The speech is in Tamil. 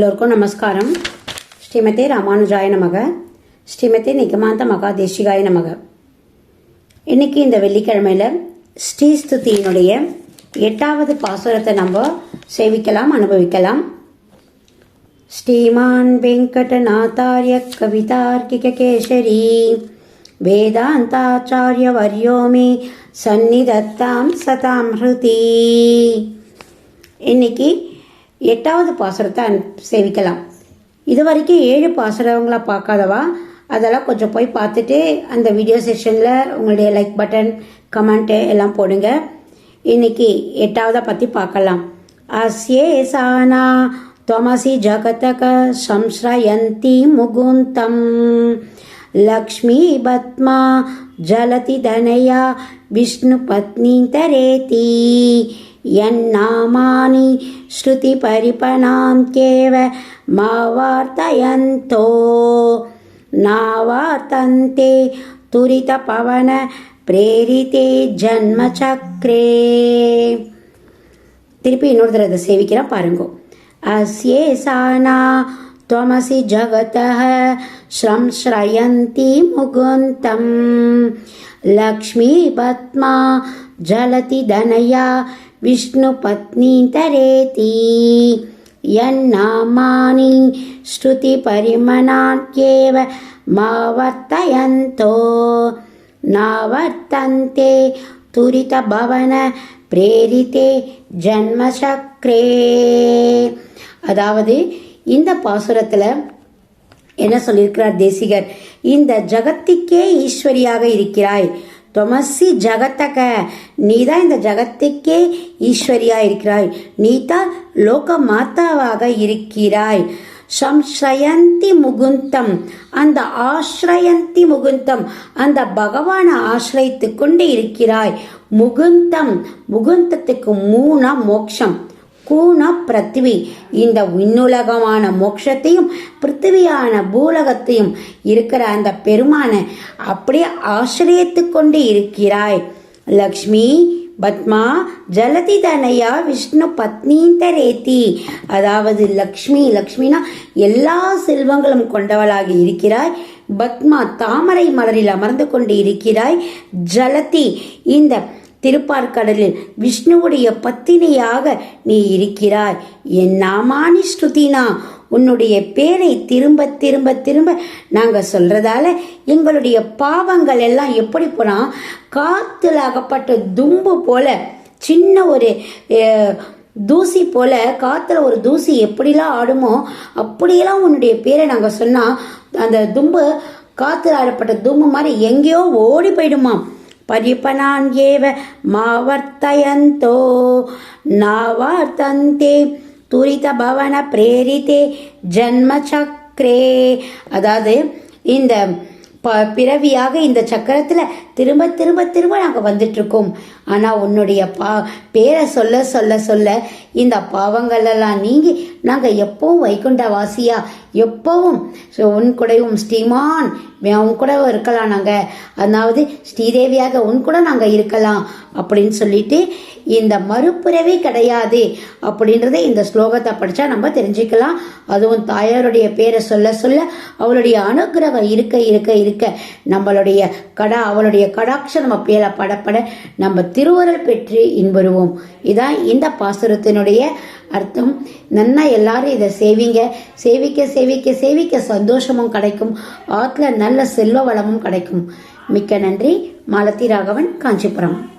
எல்லோருக்கும் நமஸ்காரம். ஸ்ரீமதி ராமானுஜாய நமக. ஸ்ரீமதி நிகமாந்த மகாதேசிகாய நமக. இன்னைக்கு இந்த வெள்ளிக்கிழமையில் ஸ்ரீஸ்துதியினுடைய எட்டாவது பாசுரத்தை நம்ம சேவிக்கலாம் அனுபவிக்கலாம். ஸ்ரீமான் வெங்கடநாத்தாரிய கவிதார்க்கிக கேசரி வேதாந்தாச்சாரிய வர்யோமி சந்நிதத்தாம் சதாம் ஹிருதி இன்னைக்கு எட்டாவது பாசுரத்தை அனு- சேவிக்கலாம் இது வரைக்கும் ஏழு பாசுரங்களை பார்க்காதவா அதெல்லாம் கொஞ்சம் போய் பார்த்துட்டு அந்த வீடியோ செஷனில் உங்களுடைய லைக் பட்டன் கமெண்ட்டு எல்லாம் போடுங்க இன்னைக்கு எட்டாவதை பற்றி பார்க்கலாம் அஸ்யே சானா त्वमसि जगतक संश्रयन्ती मुकुन्तं लक्ष्मीपद्मा जलति धनया विष्णुपत्नीतरेति यन्नामानि श्रुतिपरिपणां केव मा वार्तयन्तो नावार्तन्ते तुरितपवन प्रेरिते जन्मचक्रे திருப்பி இன்னொரு தடவை இதை சேவிக்கிறேன் பாருங்க அஸ்யே சானா त्वमसि जगतः श्रंश्रयन्ती मुकुन्तं लक्ष्मीपद्मा जलति धनया विष्णुपत्नीतरेति यन्नामानि श्रुतिपरिमणाख्येव मा वर्तयन्तो नावर्तन्ते துரிதபவன பிரேரித்தே ஜன்மசக்ரே அதாவது இந்த பாசுரத்தில் என்ன சொல்லியிருக்கிறார் தேசிகர் இந்த ஜகத்திற்கே ஈஸ்வரியாக இருக்கிறாய் தொமசி ஜகத்தக. நீ தான் இந்த ஜகத்துக்கே ஈஸ்வரியாக இருக்கிறாய் நீ தான் லோக மாதாவாக இருக்கிறாய். சம்சயந்தி முகுந்தம். அந்த ஆஸ்ரயந்தி முகுந்தம். அந்த பகவானை ஆசிரயித்து கொண்டு இருக்கிறாய். முகுந்தம். முகுந்தத்துக்கு மூணா மோக்ஷம். கூண பிருத்திவி. இந்த விண்ணுலகமான மோட்சத்தையும் பிருத்திவியான பூலகத்தையும் இருக்கிற அந்த பெருமானை அப்படியே ஆசிரியத்து கொண்டு இருக்கிறாய். லக்ஷ்மி பத்மா ஜலதி தனையா விஷ்ணு பத்னீந்தரேத்தி. அதாவது லக்ஷ்மி லக்ஷ்மினா எல்லா செல்வங்களும் கொண்டவளாக இருக்கிறாய். பத்மா தாமரை மலரில் அமர்ந்து கொண்டு இருக்கிறாய். ஜலதி இந்த திருப்பார்கடலில் விஷ்ணுவுடைய பத்தினியாக நீ இருக்கிறாய். என் நாமானி ஸ்ருதினா உன்னுடைய பேரை திரும்ப திரும்ப திரும்ப நாங்கள் சொல்கிறதால எங்களுடைய பாவங்கள் எல்லாம் எப்படி போனால் காற்றுல அகப்பட்ட தும்பு போல சின்ன ஒரு தூசி போல காற்றுல ஒரு தூசி எப்படிலாம் ஆடுமோ அப்படியெல்லாம் உன்னுடைய பேரை நாங்கள் சொன்னால் அந்த தும்பு காற்றுல ஆடப்பட்ட தும்பு மாதிரி எங்கேயோ ஓடி போயிடுமாம். परिपणान् एव मा वर्तयन्तो नावर्तन्ते துரிதபவன ஜன்மசக்ரே அதாவது இந்த ப பிறவியாக இந்த சக்கரத்தில் திரும்ப திரும்ப திரும்ப நாங்கள் வந்துட்ருக்கோம். ஆனால் உன்னுடைய பா பேரை சொல்ல சொல்ல சொல்ல இந்த பாவங்களெல்லாம் நீங்கி நாங்கள் எப்பவும் வைகுண்ட வாசியா எப்பவும். ஸோ உன் கூடவும் ஸ்ரீமான் உன் கூட இருக்கலாம் நாங்கள் அதாவது ஸ்ரீதேவியாக உன் கூட நாங்கள் இருக்கலாம். அப்படின்னு சொல்லிட்டு இந்த மறுபிறவி கிடையாது அப்படின்றத இந்த ஸ்லோகத்தை படித்தா நம்ம தெரிஞ்சுக்கலாம். அதுவும் தாயாருடைய பேரை சொல்ல சொல்ல அவளுடைய அனுகிரகம் இருக்க இருக்க இருக்க நம்மளுடைய கடா அவளுடைய கடாட்சம் நம்ம பேரை படப்பட நம்ம திருவருள் பெற்று இன்புறுவோம். இதான் இந்த பாசுரத்தினுடைய அர்த்தம். நன்னா எல்லாரும் இதை சேவிங்க. சேவிக்க சேவிக்க சேவிக்க சந்தோஷமும் கிடைக்கும். ஆற்றுல நல்ல செல்வ வளமும் கிடைக்கும். மிக்க நன்றி. மாலத்தி ராகவன் காஞ்சிபுரம்.